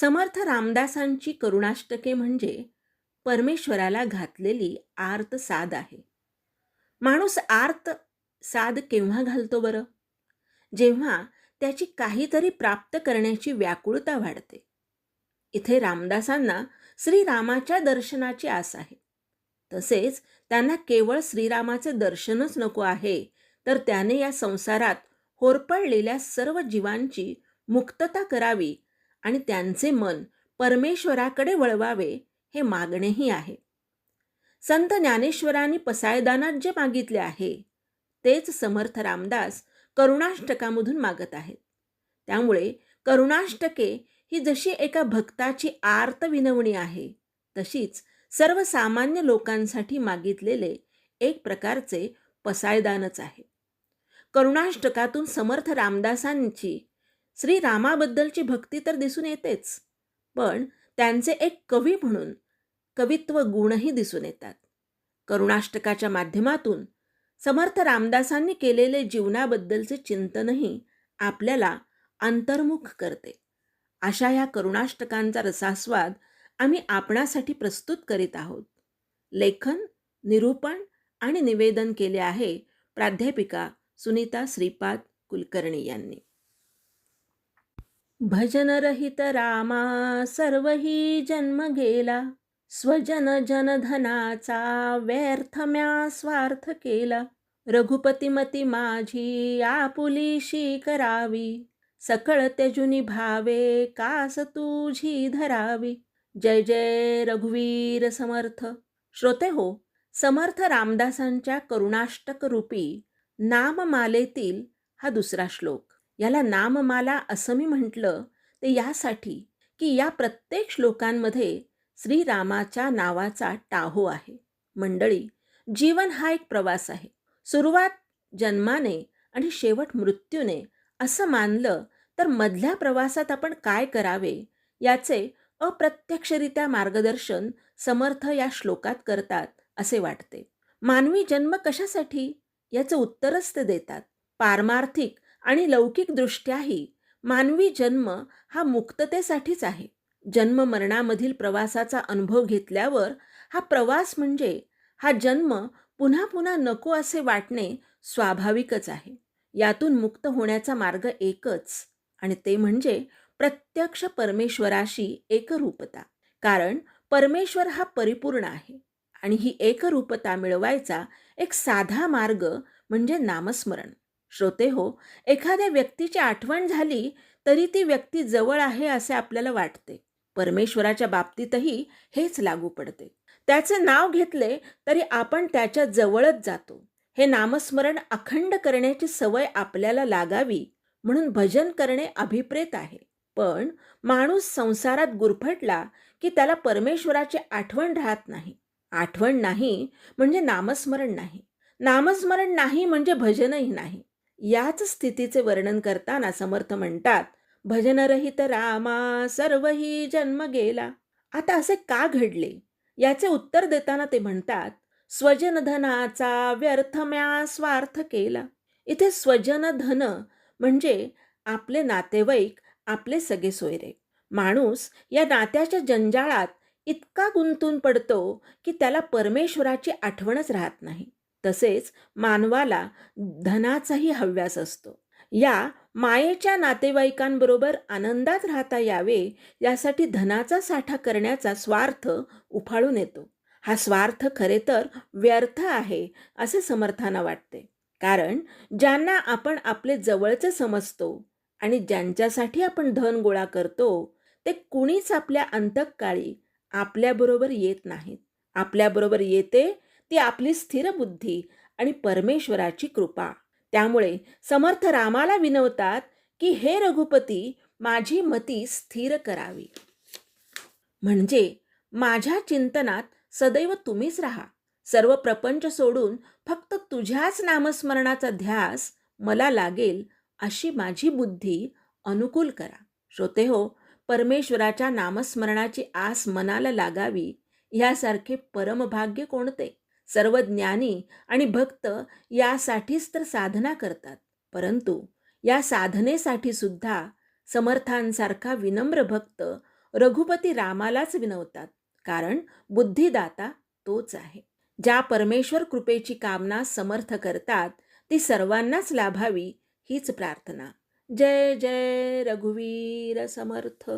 समर्थ रामदासांची करुणाष्टके म्हणजे परमेश्वराला घातलेली आर्त साध आहे. माणूस आर्त साध केव्हा घालतो बरं? जेव्हा त्याची काहीतरी प्राप्त करण्याची व्याकुळता वाढते. इथे रामदासांना श्रीरामाच्या दर्शनाची आस आहे. तसेच त्यांना केवळ श्रीरामाचे दर्शनच नको आहे तर त्याने या संसारात होरपळलेल्या सर्व जीवांची मुक्तता करावी आणि त्यांचे मन परमेश्वराकडे वळवावे हे मागणेही आहे. संत ज्ञानेश्वरांनी पसायदानात जे मागितले आहे तेच समर्थ रामदास करुणाष्टकामधून मागत आहेत. त्यामुळे करुणाष्टके ही जशी एका भक्ताची आर्त विनवणी आहे तशीच सर्वसामान्य लोकांसाठी मागितलेले एक प्रकारचे पसायदानच आहे. करुणाष्टकातून समर्थ रामदासांची श्रीरामाबद्दलची भक्ती तर दिसून येतेच. पण त्यांचे एक कवी म्हणून कवित्व गुणही दिसून येतात. करुणाष्टकाच्या माध्यमातून समर्थ रामदासांनी केलेले जीवनाबद्दलचे चिंतनही आपल्याला अंतर्मुख करते. अशा या करुणाष्टकांचा रसास्वाद आम्ही आपणासाठी प्रस्तुत करीत आहोत. लेखन निरूपण आणि निवेदन केले आहे प्राध्यापिका सुनीता श्रीपाद कुलकर्णी यांनी. भजनरहित रामा सर्वही जन्म गेला. स्वजन जनधनाचा व्यर्थ म्या स्वार्थ केला. रघुपतीमती माझी आपुलीशी करावी सकळ त्यजुनी भावे कास तुझी धरावी. जय जय रघुवीर समर्थ. श्रोते हो समर्थ रामदासांच्या करुणाष्टक रूपी नाममालेतील हा दुसरा श्लोक. याला नाममाला असं मी म्हटलं ते यासाठी की या प्रत्येक श्लोकांमध्ये श्रीरामाच्या नावाचा टाहो आहे. मंडळी जीवन हा एक प्रवास आहे. सुरुवात जन्माने आणि शेवट मृत्यूने असं मानलं तर मधल्या प्रवासात आपण काय करावे याचे अप्रत्यक्षरित्या मार्गदर्शन समर्थ या श्लोकात करतात असे वाटते. मानवी जन्म कशासाठी? याचं उत्तरच ते देतात. पारमार्थिक आणि लौकिकदृष्ट्याही मानवी जन्म हा मुक्ततेसाठीच आहे. जन्म मरणामधील प्रवासाचा अनुभव घेतल्यावर हा प्रवास म्हणजे हा जन्म पुन्हा पुन्हा नको असे वाटणे स्वाभाविकच आहे. यातून मुक्त होण्याचा मार्ग एकच आणि ते म्हणजे प्रत्यक्ष परमेश्वराशी एकरूपता. कारण परमेश्वर हा परिपूर्ण आहे आणि ही एकरूपता मिळवायचा एक साधा मार्ग म्हणजे नामस्मरण. श्रोते हो एखाद्या व्यक्तीची आठवण झाली तरी ती व्यक्ती जवळ आहे असे आपल्याला वाटते. परमेश्वराच्या बाबतीतही हेच लागू पडते. त्याचे नाव घेतले तरी आपण त्याच्या जवळच जातो. हे नामस्मरण अखंड करण्याची सवय आपल्याला लागावी म्हणून भजन करणे अभिप्रेत आहे. पण माणूस संसारात गुरफटला की त्याला परमेश्वराची आठवण राहत नाही. आठवण नाही म्हणजे नामस्मरण नाही. नामस्मरण नाही म्हणजे भजनही नाही. याच स्थितीचे वर्णन करताना समर्थ म्हणतात भजनरहित रामा सर्वही जन्म गेला. आता असे का घडले? याचे उत्तर देताना ते म्हणतात स्वजनधनाचा व्यर्थम्या व्यर्थ म्या स्वार्थ केला. इथे स्वजन धन म्हणजे आपले नातेवाईक आपले सगळे सोयरे. माणूस या नात्याच्या जंजाळात इतका गुंतून पडतो की त्याला परमेश्वराची आठवणच राहत नाही. तसेच मानवाला धनाचाही हव्यास असतो. या मायेच्या नातेवाईकांबरोबर आनंदात राहता यावे यासाठी धनाचा साठा करण्याचा स्वार्थ उफाळून येतो. हा स्वार्थ खरे तर व्यर्थ आहे असे समर्थाना वाटते. कारण ज्यांना आपण आपले जवळचे समजतो आणि ज्यांच्यासाठी आपण धन गोळा करतो ते कुणीच आपल्या अंतकाळी आपल्याबरोबर येत नाहीत. आपल्याबरोबर येते ती आपली स्थिर बुद्धी आणि परमेश्वराची कृपा. त्यामुळे समर्थ रामाला विनवतात की हे रघुपती माझी मती स्थिर करावी. म्हणजे माझ्या चिंतनात सदैव तुम्हीच राहा. सर्व प्रपंच सोडून फक्त तुझ्याच नामस्मरणाचा ध्यास मला लागेल अशी माझी बुद्धी अनुकूल करा. श्रोते हो परमेश्वराच्या नामस्मरणाची आस मनाला लागावी यासारखे परमभाग्य कोणते? सर्व ज्ञानी आणि भक्त यासाठीच तर साधना करतात. परंतु या साधनेसाठी सुद्धा समर्थांसारखा विनम्र भक्त रघुपती रामालाच विनवतात कारण बुद्धिदाता तोच आहे. ज्या परमेश्वर कृपेची कामना समर्थ करतात ती सर्वांनाच लाभावी हीच प्रार्थना. जय जय रघुवीर समर्थ!